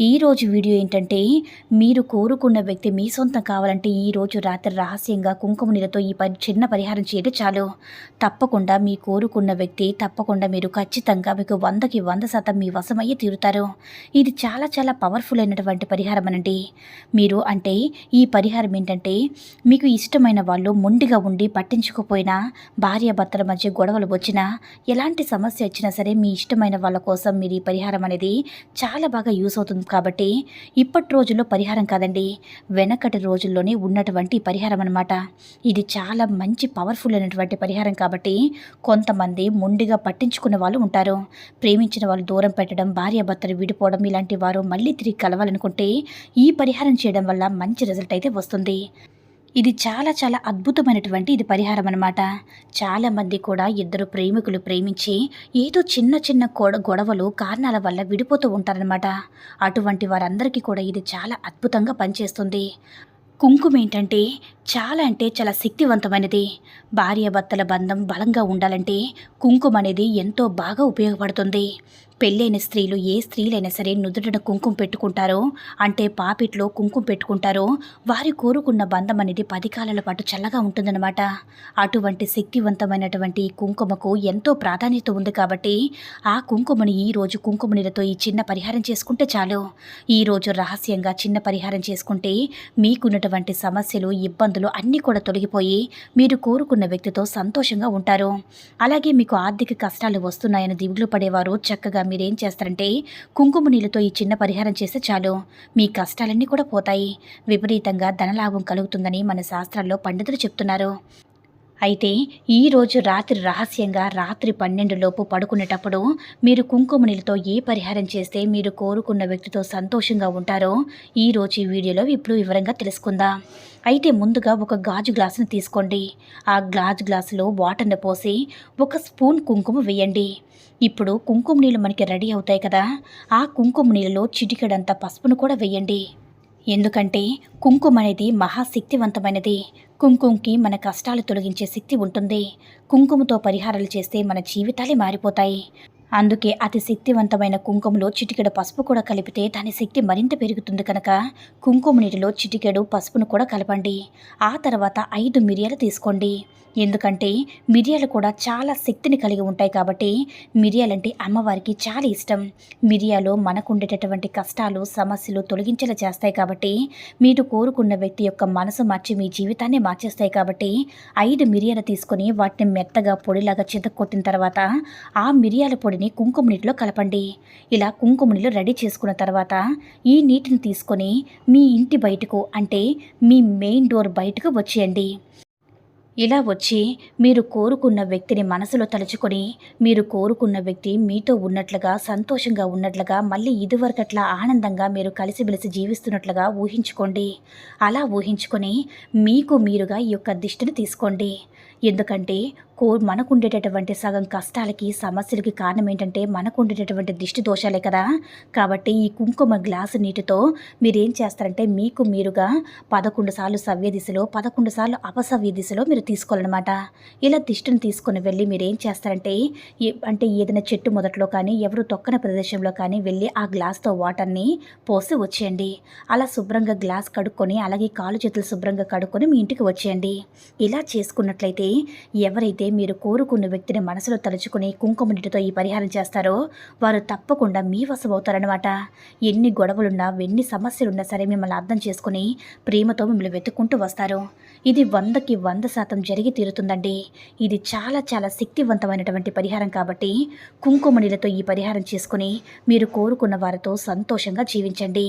ఈరోజు వీడియో ఏంటంటే మీరు కోరుకున్న వ్యక్తి మీ సొంతం కావాలంటే ఈరోజు రాత్రి రహస్యంగా కుంకుమ నీళ్ళతో ఈ పరి చిన్న పరిహారం చేయడం చాలు. తప్పకుండా మీ కోరుకున్న వ్యక్తి తప్పకుండా మీరు ఖచ్చితంగా మీకు వందకి వంద శాతం మీ వశమయ్యే తీరుతారు. ఇది చాలా చాలా పవర్ఫుల్ అయినటువంటి పరిహారం అనండి. మీరు అంటే ఈ పరిహారం ఏంటంటే మీకు ఇష్టమైన వాళ్ళు మొండిగా ఉండి పట్టించుకోపోయినా భార్యాభర్తల మధ్య గొడవలు వచ్చినా ఎలాంటి సమస్య వచ్చినా సరే మీ ఇష్టమైన వాళ్ళ కోసం మీరు ఈ పరిహారం అనేది చాలా బాగా యూస్ అవుతుంది. కాబట్టి ఇప్పటి రోజుల్లో పరిహారం కాదండి. వెనకటి రోజుల్లోనే ఉన్నటువంటి పరిహారం అనమాట ఇది చాలా మంచి పవర్ఫుల్ అయినటువంటి పరిహారం కాబట్టి కొంతమంది ముండిగా పట్టించుకునే వాళ్ళు ఉంటారు. ప్రేమించిన వాళ్ళు దూరం పెట్టడం భార్యాభర్తలు విడిపోవడం ఇలాంటి వారు మళ్ళీ తిరిగి కలవాలనుకుంటే ఈ పరిహారం చేయడం వల్ల మంచి రిజల్ట్ అయితే వస్తుంది. ఇది చాలా చాలా అద్భుతమైనటువంటి ఇది పరిహారం అనమాట చాలామంది కూడా ఇద్దరు ప్రేమికులు ప్రేమించి ఏదో చిన్న చిన్న గొడ గొడవలు కారణాల వల్ల విడిపోతూ ఉంటారనమాట అటువంటి వారందరికీ కూడా ఇది చాలా అద్భుతంగా పనిచేస్తుంది. కుంకుమ ఏంటంటే చాలా అంటే చాలా శక్తివంతమైనది. భార్యాభర్తల బంధం బలంగా ఉండాలంటే కుంకుమ అనేది ఎంతో బాగా ఉపయోగపడుతుంది. పెళ్ళైన స్త్రీలు ఏ స్త్రీలైనా సరే నుదుటన కుంకుమ పెట్టుకుంటారో అంటే పాపిట్లో కుంకుమ పెట్టుకుంటారో వారి కోరుకున్న బంధం అనేది పది కాలాల పాటు చల్లగా ఉంటుందన్నమాట. అటువంటి శక్తివంతమైనటువంటి కుంకుమకు ఎంతో ప్రాధాన్యత ఉంది కాబట్టి ఆ కుంకుమని ఈ రోజు కుంకుమ నీళ్ళతో ఈ చిన్న పరిహారం చేసుకుంటే చాలు. ఈ రోజు రహస్యంగా చిన్న పరిహారం చేసుకుంటే మీకున్నటువంటి సమస్యలు ఇబ్బందులు అన్నీ కూడా తొలగిపోయి మీరు కోరుకున్న వ్యక్తితో సంతోషంగా ఉంటారు. అలాగే మీకు ఆర్థిక కష్టాలు వస్తున్నాయని దిగులు పడేవారు చక్కగా మీరేం చేస్తారంటే కుంకుమ నీళ్ళతో ఈ చిన్న పరిహారం చేస్తే చాలు. మీ కష్టాలన్నీ కూడా పోతాయి. విపరీతంగా ధనలాభం కలుగుతుందని మన శాస్త్రాల్లో పండితులు చెప్తున్నారు. అయితే ఈరోజు రాత్రి రహస్యంగా రాత్రి పన్నెండు లోపు పడుకునేటప్పుడు మీరు కుంకుమ నీళ్ళతో ఏ పరిహారం చేస్తే మీరు కోరుకున్న వ్యక్తితో సంతోషంగా ఉంటారో ఈరోజు ఈ వీడియోలో ఇప్పుడు వివరంగా తెలుసుకుందాం. అయితే ముందుగా ఒక గాజు గ్లాసును తీసుకోండి. ఆ గాజు గ్లాసులో వాటర్ని పోసి ఒక స్పూన్ కుంకుమ వేయండి. ఇప్పుడు కుంకుమ నీళ్ళు మనకి రెడీ అవుతాయి కదా ఆ కుంకుమ నీళ్ళలో చిటికెడంత పసుపును కూడా వేయండి. ఎందుకంటే కుంకుమ అనేది మహాశక్తివంతమైనది. కుంకుమకి మన కష్టాలు తొలగించే శక్తి ఉంటుంది. కుంకుమతో పరిహారాలు చేస్తే మన జీవితాలే మారిపోతాయి. అందుకే అతి శక్తివంతమైన కుంకుమలో చిటికెడు పసుపు కూడా కలిపితే దాని శక్తి మరింత పెరుగుతుంది కనుక కుంకుమ నీటిలో చిటికెడు పసుపును కూడా కలపండి. ఆ తర్వాత ఐదు మిరియాలు తీసుకోండి. ఎందుకంటే మిరియాలు కూడా చాలా శక్తిని కలిగి ఉంటాయి కాబట్టి మిరియాలంటే అమ్మవారికి చాలా ఇష్టం. మిరియాలు మనకు ఉండేటటువంటి కష్టాలు సమస్యలు తొలగించేలా చేస్తాయి కాబట్టి మీరు కోరుకున్న వ్యక్తి యొక్క మనసు మార్చి మీ జీవితాన్ని మార్చేస్తాయి కాబట్టి ఐదు మిరియాలు తీసుకొని వాటిని మెత్తగా పొడిలాగా చితక్కొట్టిన తర్వాత ఆ మిరియాల పొడిని కుంకుమ నీటిలో కలపండి. ఇలా కుంకుమ నీళ్ళు రెడీ చేసుకున్న తర్వాత ఈ నీటిని తీసుకొని మీ ఇంటి బయటకు అంటే మీ మెయిన్ డోర్ బయటకు వచ్చేయండి. ఇలా వచ్చి మీరు కోరుకున్న వ్యక్తిని మనసులో తలుచుకొని మీరు కోరుకున్న వ్యక్తి మీతో ఉన్నట్లుగా సంతోషంగా ఉన్నట్లుగా మళ్ళీ ఇదివరకట్లా ఆనందంగా మీరు కలిసిమెలిసి జీవిస్తున్నట్లుగా ఊహించుకోండి. అలా ఊహించుకొని మీకు మీరుగా ఈ యొక్క దిష్టిని తీసుకోండి. ఎందుకంటే కో మనకుండేటటువంటి సగం కష్టాలకి సమస్యలకి కారణం ఏంటంటే మనకుండేటటువంటి దిష్టి దోషాలే కదా. కాబట్టి ఈ కుంకుమ గ్లాసు నీటితో మీరేం చేస్తారంటే మీకు మీరుగా పదకొండు సార్లు సవ్య దిశలో పదకొండు సార్లు అపసవ్య దిశలో మీరు తీసుకోవాలన్నమాట. ఇలా దిష్టిని తీసుకొని వెళ్ళి మీరు ఏం చేస్తారంటే అంటే ఏదైనా చెట్టు మొదట్లో కానీ ఎవరు తొక్కన ప్రదేశంలో కానీ వెళ్ళి ఆ గ్లాస్తో వాటర్ని పోసి వచ్చేయండి. అలా శుభ్రంగా గ్లాస్ కడుక్కొని అలాగే కాలు చేతులు శుభ్రంగా కడుక్కొని మీ ఇంటికి వచ్చేయండి. ఇలా చేసుకున్నట్లయితే ఎవరైతే మీరు కోరుకున్న వ్యక్తిని మనసులో తలుచుకుని కుంకుమ నీటితో ఈ పరిహారం చేస్తారో వారు తప్పకుండా మీ వశమవుతారనమాట ఎన్ని గొడవలున్నా ఎన్ని సమస్యలున్నా సరే మిమ్మల్ని అర్థం చేసుకుని ప్రేమతో మిమ్మల్ని వెతుక్కుంటూ వస్తారు. ఇది వందకి వంద శాతం జరిగి తీరుతుందండి. ఇది చాలా చాలా శక్తివంతమైనటువంటి పరిహారం కాబట్టి కుంకుమణిలతో ఈ పరిహారం చేసుకుని మీరు కోరుకున్న వారితో సంతోషంగా జీవించండి.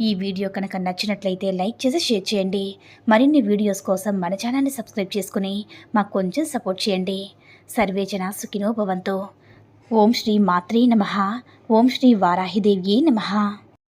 ఈ వీడియో కనుక నచ్చినట్లయితే లైక్ చేసి షేర్ చేయండి. మరిన్ని వీడియోస్ కోసం మన ఛానల్ని సబ్స్క్రైబ్ చేసుకుని మాకు కొంచెం సపోర్ట్ చేయండి. సర్వేజన సుఖినో భవంతు. ఓం శ్రీ మాత్రే నమ. ఓం శ్రీ వారాహిదేవ్యే నమ.